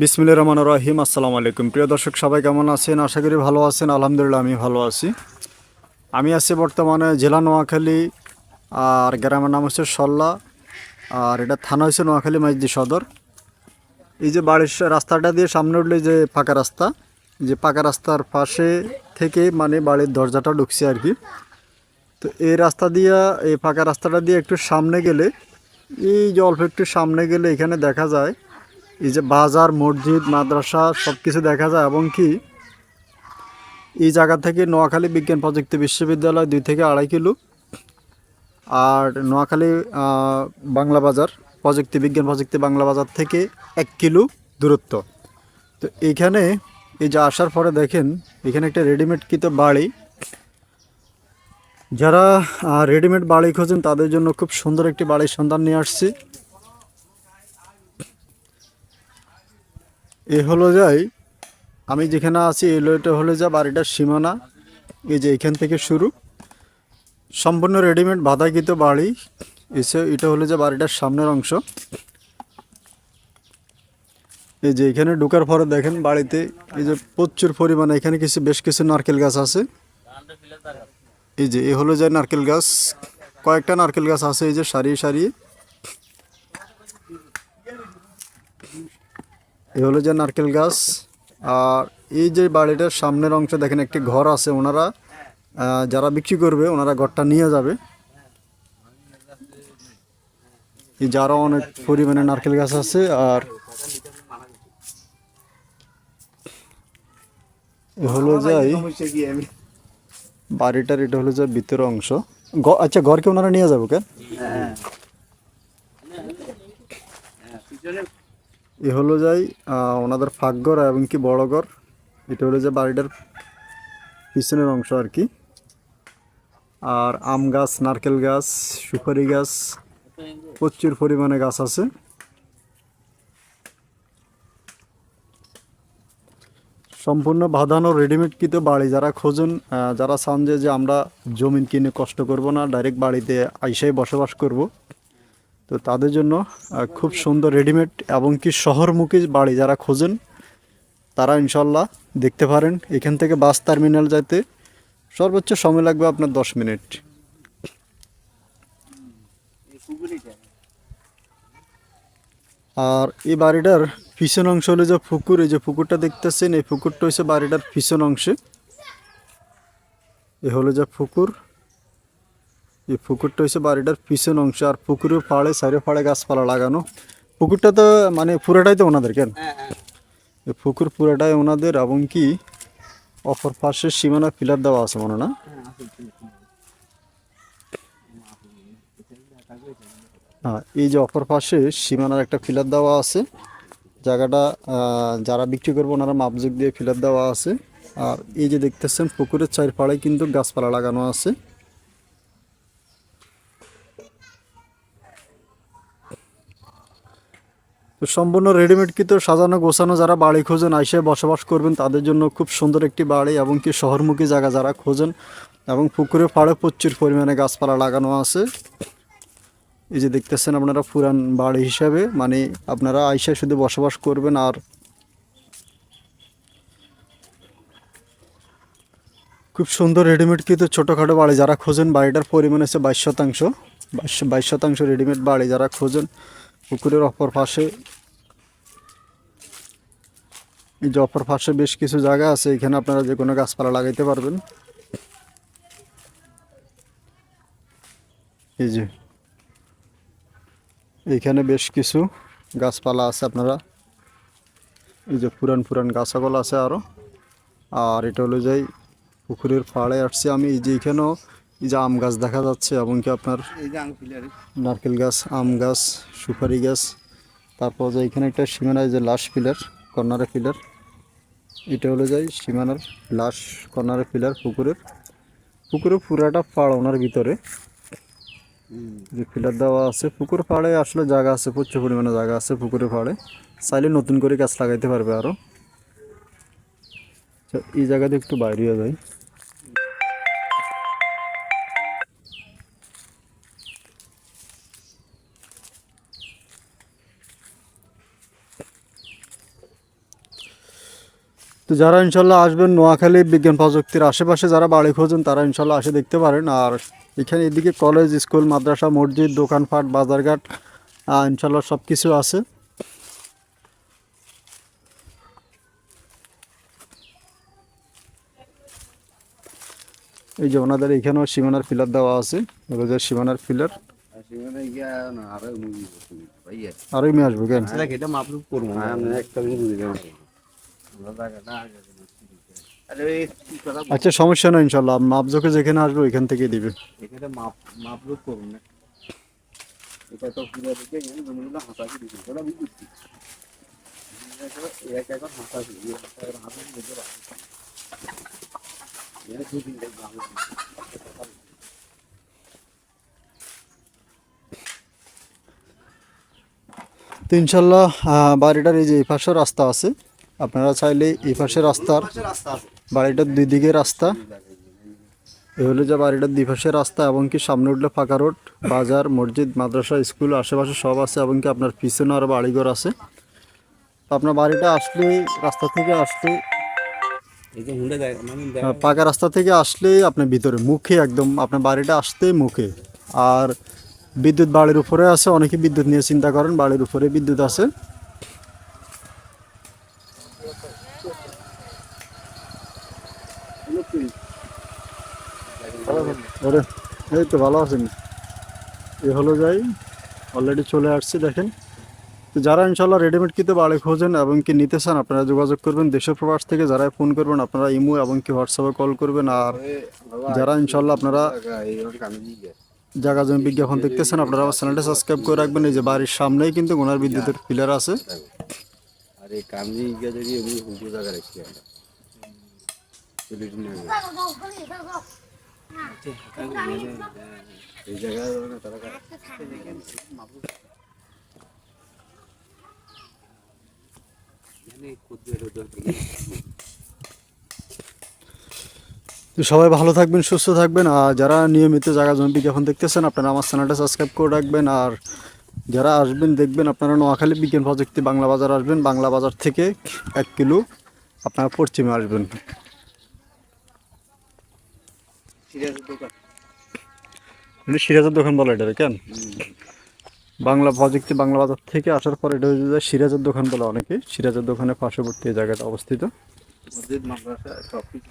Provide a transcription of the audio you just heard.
বিসমিল্লা রহমান রহিম। আসসালামু আলাইকুম। প্রিয় দর্শক, সবাই কেমন আছেন? আশা করি ভালো আছেন। আলহামদুলিল্লাহ, আমি ভালো আছি। আমি আছি বর্তমানে জেলা নোয়াখালী, আর গ্রামের নাম হচ্ছে সল্লা, আর এটা থানা হচ্ছে নোয়াখালী মাইজদি সদর। এই যে বাড়ির রাস্তাটা দিয়ে সামনে উঠলে যে পাকা রাস্তা যে পাকা রাস্তার পাশে থেকে মানে বাড়ির দরজাটা ঢুকছে আর কি। তো এই রাস্তা দিয়া, এই ফাঁকা রাস্তাটা দিয়ে একটু সামনে গেলে, এই যে অল্প একটু সামনে গেলে এখানে দেখা যায় এই যে বাজার, মসজিদ, মাদ্রাসা সব কিছু দেখা যায় এবং কি এই জায়গা থেকে নোয়াখালী বিজ্ঞান প্রযুক্তি বিশ্ববিদ্যালয় দুই থেকে আড়াই কিলো আর নোয়াখালী বাংলা বাজার, প্রযুক্তি বিজ্ঞান প্রযুক্তি বাংলা বাজার থেকে এক কিলো দূরত্ব। তো এইখানে এই যে আসার পরে দেখেন, এখানে একটা রেডিমেড কিতো বাড়ি। যারা রেডিমেড বাড়ি খোঁজেন তাদের জন্য খুব সুন্দর একটি বাড়ির সন্ধান নিয়ে আসছি। এ হলো যাই, আমি যেখানে আছি এই এটা হলো যা বাড়িটার সীমানা। এই যে এখান থেকে শুরু। সম্পূর্ণ রেডিমেড বাধাকৃত বাড়ি। এসে এটা হলো যে বাড়িটার সামনের অংশ। এই যে এখানে ঢুকার পরে দেখেন বাড়িতে এই যে প্রচুর পরিমাণে এখানে কিছু বেশ কিছু নারকেল গাছ আছে। এই যে এ হলো যে নারকেল গাছ। কয়েকটা নারকেল গাছ আছে এই যে সারিয়ে সারিয়ে। এ হলো যে নারকেল গাছ। আর এই যে বাড়িটার সামনের অংশে দেখেন একটি ঘর আছে, ওনারা যারা বিক্রি করবে, ওনারা ঘরটা নিয়ে যাবে। যারা অনেক পরিমাণে নারকেল গাছ আছে, আর হলো যাই বাড়িটার, এটা হলো যে ভিতরের অংশ। আচ্ছা ঘরকে ওনারা নিয়ে যাব কেন এ হলো যাই ওনাদের ফাঁক ঘর এবং কি বড় ঘর। এটা হলো যে বাড়িটার পিছনের অংশ আর কি। আর আম গাছ, নারকেল গাছ, সুপারি গাছ, প্রচুর পরিমাণে গাছ আছে। সম্পূর্ণ বাঁধানো রেডিমেড কিন্তু বাড়ি। যারা খোঁজেন যারা চান যে আমরা জমিন কিনে কষ্ট করব না ডাইরেক্ট বাড়িতে আইসাই বসবাস করব। তো তাদের জন্য খুব সুন্দর রেডিমেড এবং কি শহরমুখী বাড়ি যারা খোঁজেন, তারা ইনশাল্লাহ দেখতে পারেন। এখান থেকে বাস টার্মিনাল যাইতে সর্বোচ্চ সময় লাগবে আপনার দশ মিনিট। আর এই বাড়িটার পিছন অংশ হলো যে পুকুর, এই যে পুকুরটা দেখতেছেন, এই পুকুরটা হচ্ছে বাড়িটার পিছন অংশে। এ হলো যে পুকুর। এই পুকুরটা হচ্ছে বাড়িটার পিছন অংশ আর পুকুরের পাড়ে সাইডে পাড়ে গাছপালা লাগানো। পুকুরটা তো মানে পুরোটাই তো ওনাদের কেন? এই পুকুর পুরোটাই ওনাদের এবং কি অপর পাশে সীমানা পিলার দেওয়া আছে মনে না? হ্যাঁ এই যে অপর পাশে সীমানার একটা ফিলার দেওয়া আছে। জায়গাটা যারা বিক্রি করব ওনারা মাপযোগ দিয়ে ফিলার দেওয়া আছে। আর এই যে দেখতেছেন পুকুরের চারপাড়ে কিন্তু গাছপালা লাগানো আছে। সম্পূর্ণ রেডিমেড কিন্তু সাজানো গোছানো যারা বাড়ি খোঁজেন আইসে বসবাস করবেন, তাদের জন্য খুব সুন্দর একটি বাড়ি এবং কি শহরমুখী জায়গা যারা খোঁজেন এবং পুকুরে পাড়ে প্রচুর পরিমাণে গাছপালা লাগানো আছে। এই যে দেখতেছেন আপনারা পুরান বাড়ি হিসাবে মানে আপনারা আইসা শুধু বসবাস করবেন আর খুব সুন্দর রেডিমেড কিন্তু ছোটোখাটো বাড়ি যারা খোঁজেন, বাড়িটার পরিমাণ হচ্ছে বাইশ শতাংশ। বাইশ বাইশ শতাংশ রেডিমেড বাড়ি যারা খোঁজেন পুকুরের অপর পাশে। এই যে অপর পাশে বেশ কিছু জায়গা আছে, এখানে আপনারা যে কোনো গাছপালা লাগাইতে পারবেন। এই যে এইখানে বেশ কিছু গাছপালা আছে আপনারা। এই যে পুরান পুরান গাছাগুলো আছে আরও আর এটা হলো যাই পুকুরের পাড়ে আসছি আমি। এই যে এখানেও এই যে আম গাছ দেখা যাচ্ছে এমনকি আপনার নারকেল গাছ আম গাছ সুপারি গাছ তারপর যে এখানে একটা সীমানায় যে লাশ পিলার কর্নারে পিলার এটা হলো যাই সীমানার লাশ কর্নারে পিলার পুকুরের। পুকুরে পুরাটা পাড় ওনার ভিতরে। যে পিলার দেওয়া আছে পুকুর পাড়ে আসলে জায়গা আছে প্রচুর পরিমাণে জায়গা আছে পুকুরের পাড়ে। চাইলে নতুন করে গাছ লাগাইতে পারবে আরও এই জায়গাতে একটু বাইরে যায় তো যারা ইনশাল্লাহ আসবেন নোয়াখালী বিজ্ঞান প্রযুক্তির আশেপাশে যারা বাড়ি খোঁজেন তারা ইনশাল্লাহ আসে দেখতে পারেন। আর এখানে এদিকে কলেজ স্কুল মাদ্রাসা মসজিদ দোকানপাট বাজারঘাট ইনশাল্লাহ সব কিছু আছে। এই যে ওনাদের এখানেও সীমানার ফিলার দেওয়া আছে যে সীমানার ফিলার। আরও আসব কেন? আচ্ছা সমস্যা নেই ইনশাল্লাহ মাপজোকে যেখানে আসবে ওইখান থেকে দিবে। এখানে মাপ করুন না। এটা তো পুরো গেলে জমিগুলো দিচ্ছে ওটা বুঝছি। এক দিতে দুই তিনটে গ্রাম তো ইনশাল্লাহ বাড়িটার এই যে এই পাশে রাস্তা আছে। আপনারা চাইলে এই পাশে রাস্তার বাড়িটার দুই দিকে রাস্তা। এ হলো যে বাড়িটার দুই পাশে রাস্তা এবং কি সামনে উঠলে ফাঁকা রোড বাজার মসজিদ মাদ্রাসা স্কুল আশেপাশে সব আছে এবং কি আপনার পিছনে আরও বাড়িঘর আছে। আপনার বাড়িটা আসলে রাস্তা থেকে আসলে মানে পাকা রাস্তা থেকে আসলেই আপনার ভিতরে মুখে একদম আপনার বাড়িটা আসতে মুখে। আর বিদ্যুৎ বাড়ির উপরে আছে অনেকে বিদ্যুৎ নিয়ে চিন্তা করেন বাড়ির উপরে বিদ্যুৎ আছে। ওরে এই তো ভালো আছেন। এ হলো যাই অলরেডি চলে আসছি দেখেন। তো যারা ইনশাল্লাহ রেডিমেড কিতে বাড়ি খোঁজেন এবং কি নিতে চান আপনারা যোগাযোগ করবেন। দেশের প্রবাস থেকে যারা ফোন করবেন আপনারা ইমো এবং কি হোয়াটসঅ্যাপে কল করবেন। আর যারা ইনশাল্লাহ আপনারা জায়গা জমি বিজ্ঞাপন দেখতেছেন আপনারা আমার চ্যানেলটা সাবস্ক্রাইব করে রাখবেন। এই যে বাড়ির সামনেই কিন্তু ওনার বিদ্যুতের পিলার আছে। আর এই কামজি গিয়ে দেখি এমনি জায়গা রেখেছি আমরা। তো সবাই ভালো থাকবেন, সুস্থ থাকবেন। আর যারা নিয়মিত জায়গা জমি বিজ্ঞাপন দেখতেছেন, আপনারা আমার চ্যানেলটা সাবস্ক্রাইব করে রাখবেন। আর যারা আসবেন, দেখবেন আপনারা নোয়াখালী বিজ্ঞান প্রযুক্তি বাংলা বাজার আসবেন। বাংলা বাজার থেকে এক কিলো আপনারা পশ্চিমে আসবেন। সিরাজের দোকান। বলে এটা কেন? বাংলা প্রযুক্তি বাংলা বাজার থেকে আসার পর এটা হয়ে যায় সিরাজের দোকান বলে অনেকে। সিরাজের দোকানে পার্শ্ববর্তী জায়গাটা অবস্থিত। মসজিদ মাদ্রাসা সব কিছু